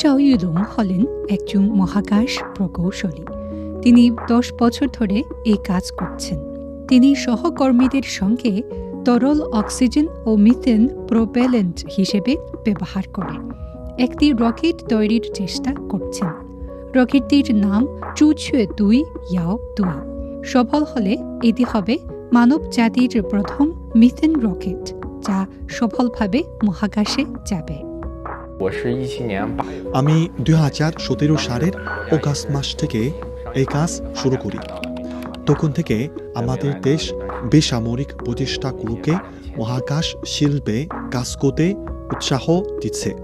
চাওয়ি হলেন একজন মহাকাশ প্রকৌশলী। তিনি দশ বছর ধরে এই কাজ করছেন। তিনি সহকর্মীদের সঙ্গে তরল অক্সিজেন ও মিথেন প্রোপেলেন্ট হিসেবে ব্যবহার করে। একটি রকেট তৈরির চেষ্টা করছেন। রকেটটির নাম চুচুয়ে দুই, ইয়াও দুই। সফল হলে এটি হবে মানব জাতির প্রথম মিথেন রকেট, যা সফলভাবে মহাকাশে যাবে। আমি দুই হাজার সতেরো সালের অগাস্ট মাস থেকে এই কাজ শুরু করি। তখন থেকে আমাদের দেশ বেসামরিক প্রতিষ্ঠাগুলোকে মহাকাশ শিল্পে কাজ করতে উৎসাহ দিচ্ছে।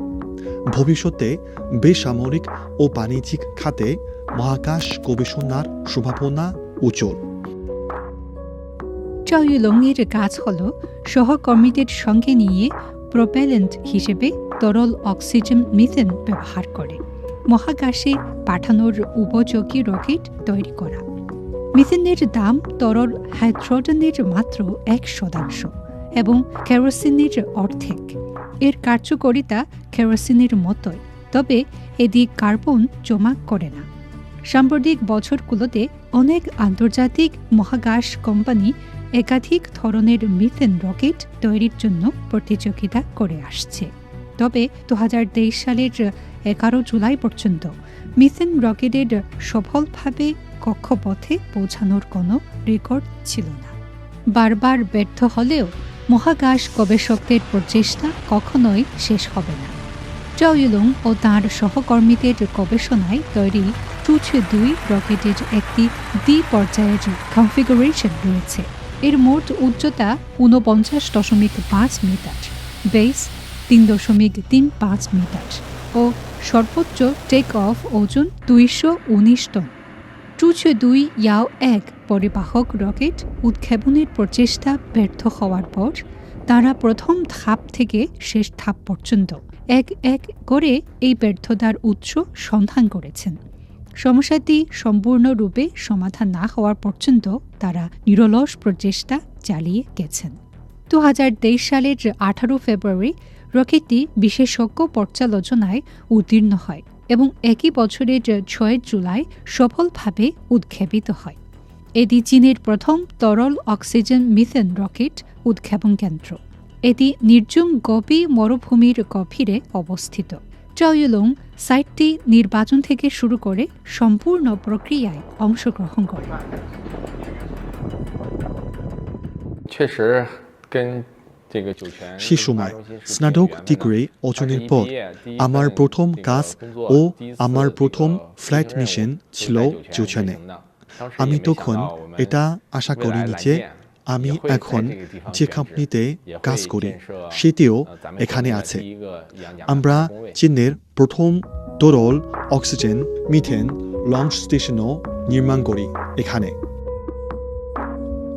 ভবিষ্যতে বেসামরিক ও বাণিজ্যিক খাতে মহাকাশ গবেষণার সম্ভাবনা উজ্জ্বল। চয়ুলং এর কাজ হল সহকর্মীদের সঙ্গে নিয়ে প্রোপেলেন্ট হিসেবে তরল অক্সিজেন মিথেন ব্যবহার করে। মহাকাশে পাঠানোর উপযোগী রকেট তৈরি করা। মিথেনের দাম তরল হাইড্রোজেনের মাত্র এক শতাংশ এবং কেরোসিনের অর্ধেক। এর কার্যকারিতা কেরোসিনের মতোই, তবে এটি কার্বন জমা করে না। সাম্প্রতিক বছরগুলোতে অনেক আন্তর্জাতিক মহাকাশ কোম্পানি একাধিক ধরনের মিথেন রকেট তৈরির জন্য প্রতিযোগিতা করে আসছে। তবে দুহাজার তেইশ সালের এগারো জুলাই পর্যন্ত মিথেন রকেটের সফলভাবে কক্ষপথে পৌঁছানোর কোনো রেকর্ড ছিল না। বারবার ব্যর্থ হলেও মহাকাশ গবেষকদের প্রচেষ্টা কখনোই শেষ হবে না। চাও ও তাঁর সহকর্মীদের গবেষণায় তৈরি টুছে দুই রকেটের একটি দ্বি পর্যায়ের কনফিগারেশন রয়েছে। এর মোট উচ্চতা ঊনপঞ্চাশ দশমিক পাঁচ মিটার। বেস তিন দশমিক তিন পাঁচ মিটার ও সর্বোচ্চ টেক অফ ওজন দুইশো উনিশ টন টুছে দুই ইয়াও এক পরিবাহক রকেট উৎক্ষেপণের প্রচেষ্টা ব্যর্থ হওয়ার পর তারা প্রথম ধাপ থেকে শেষ ধাপ পর্যন্ত এক এক করে এই ব্যর্থতার উৎস সন্ধান করেছেন। সমস্যাটি সম্পূর্ণরূপে সমাধান না হওয়ার পর্যন্ত তারা নিরলস প্রচেষ্টা চালিয়ে গেছেন। দু হাজার তেইশ সালের আঠারো ফেব্রুয়ারি রকেটটি বিশেষজ্ঞ পর্যালোচনায় উত্তীর্ণ হয় এবং একই বছরের ছয় জুলাই সফলভাবে উৎক্ষেপিত হয় এটি চীনের প্রথম তরল অক্সিজেন মিথেন রকেট উৎক্ষেপণ কেন্দ্র এটি নির্জুম গভী মরুভূমির গভীরে অবস্থিত চাওয়ুলং সাইটটি নির্বাচন থেকে শুরু করে সম্পূর্ণ প্রক্রিয়ায় অংশগ্রহণ করে 确实跟这个酒泉 সে সময় স্নাতক ডিগ্রি অর্জনের পর আমার প্রথম কাজ ও আমার প্রথম ফ্লাইট মিশন ছিল জোছানে আমি তখন এটা আশা করিনি যে আমি এখন যে কোম্পানিতে কাজ করি সেটিও এখানে আছে আমরা চীনের প্রথম তরল অক্সিজেন মিথেন লঞ্চ স্টেশনও নির্মাণ করি এখানে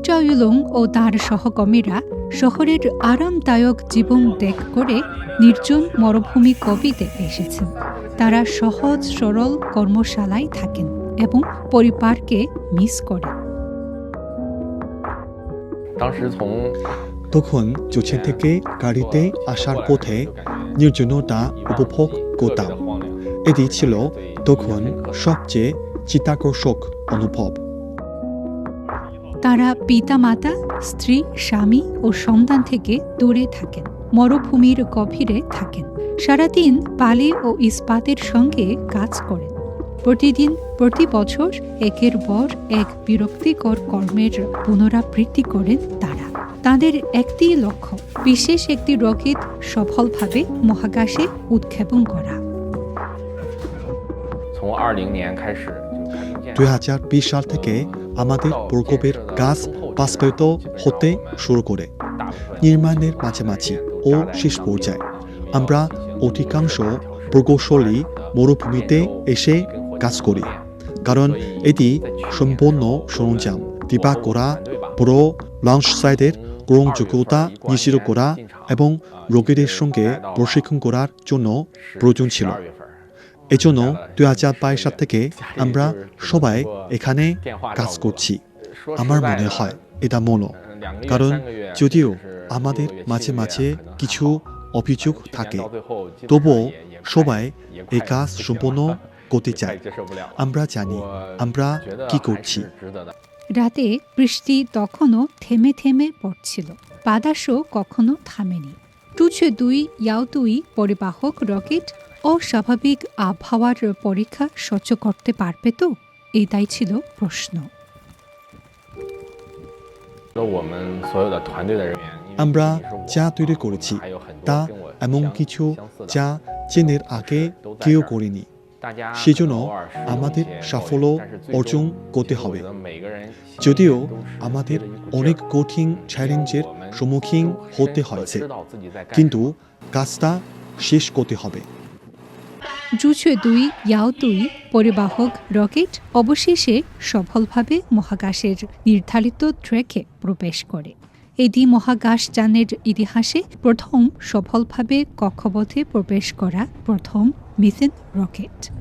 চাওয়ুলং ও তার সহকর্মীরা শহরের আরামদায়ক জীবন ত্যাগ করে নির্জন মরুভূমি কবিতে এসেছেন। তারা সহজ সরল কর্মশালায় থাকেন এবং পরিবারকে মিস করেন। তখন চুচেন থেকে গাড়িতে আসার পথে নির্জনতা উপভোগ করতাম। এটি ছিল তখন সবচেয়ে চিত্তাকর্ষক অনুভব। তারা পিতামাতা, স্ত্রী, স্বামী ও সন্তান থেকে দূরে থাকেন, মরুভূমির গভীরে থাকেন। সারাদিন বালি ও ইস্পাতের সঙ্গে কাজ করেন। প্রতিদিন, প্রতি বছর একের পর এক বিরক্তিকর কর্মের পুনরাবৃত্তি করেন তারা। তাদের একটি লক্ষ্য, বিশেষ একটি রকেট সফলভাবে মহাকাশে উৎক্ষেপণ করা। 从二零年开始就开始建 দুই হাজার বিশ সাল থেকে আমাদের প্রকল্পের কাজ বাস্তবায়িত হতে শুরু করে নির্মাণের মাঝামাঝি ও শেষ পর্যায়ে আমরা অধিকাংশ প্রকৌশলী মরুভূমিতে এসে কাজ করি কারণ এটি সম্পূর্ণ সরঞ্জাম দিবা করা বড় লঞ্চ সাইটের গ্রহণযোগ্যতা নিশ্চিত করা এবং রোগীদের সঙ্গে প্রশিক্ষণ করার জন্য প্রয়োজন ছিল 十二月份。 এজন্য দুই হাজার বাইশ সাল থেকে আমরা সবাই এখানে কাজ করছি। আমার মনে হয় এটা মনো, কারণ যদিও আমাদের মাঝে মাঝে কিছু অভিযোগ থাকে, তবুও সবাই এই কাজ সম্পূর্ণ করতে চাই আমরা জানি আমরা কি করছি। রাতে বৃষ্টি তখনও থেমে থেমে পড়ছিল। বাদাসও কখনো থামেনি। টুচে দুই ইয়াওতুই পরিবাহক রকেট অস্বাভাবিক আবহাওয়ার পরীক্ষা সহ্য করতে পারবে তো? এটাই ছিল প্রশ্ন। আমরা যা তৈরি করেছি, তা এমন কিছু যা চীনের আগে কেউ করিনি। সেজন্য আমাদের সাফল্য অর্জন করতে হবে। যদিও আমাদের অনেক কঠিন চ্যালেঞ্জের সম্মুখীন হতে হয়েছে, কিন্তু কাজটা শেষ করতে হবে। জুছুয়ে দুই, ইয়াও দুই পরিবাহক রকেট, অবশেষে সফলভাবে মহাকাশের নির্ধারিত ট্র্যাকে প্রবেশ করে। এটি মহাকাশযানের ইতিহাসে প্রথম সফলভাবে কক্ষপথে প্রবেশ করা প্রথম মিশন রকেট।